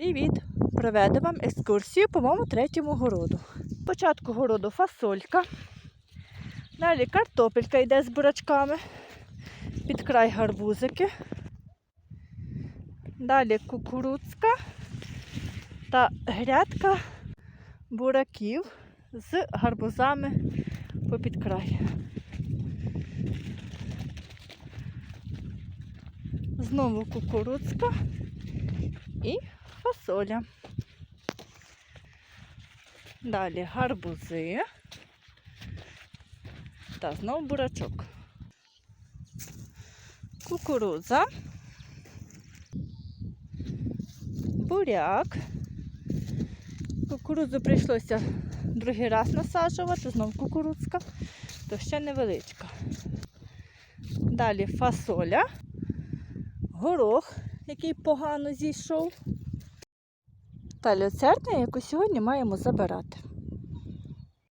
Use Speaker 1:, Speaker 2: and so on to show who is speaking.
Speaker 1: Привіт! Проведу вам екскурсію по моєму третьому городу. Спочатку городу фасолька. Далі картопелька йде з бурачками. Під край гарбузики. Далі кукурудзка та грядка бураків з гарбузами попід край. Знову кукурудзка і фасоля. Далі гарбузи та знову бурачок. Кукурудза, буряк. Кукурудзу прийшлося другий раз насаджувати, знов кукурудзка, то ще невеличка. Далі фасоля, горох, який погано зійшов. Та люцерня, яку сьогодні маємо забирати.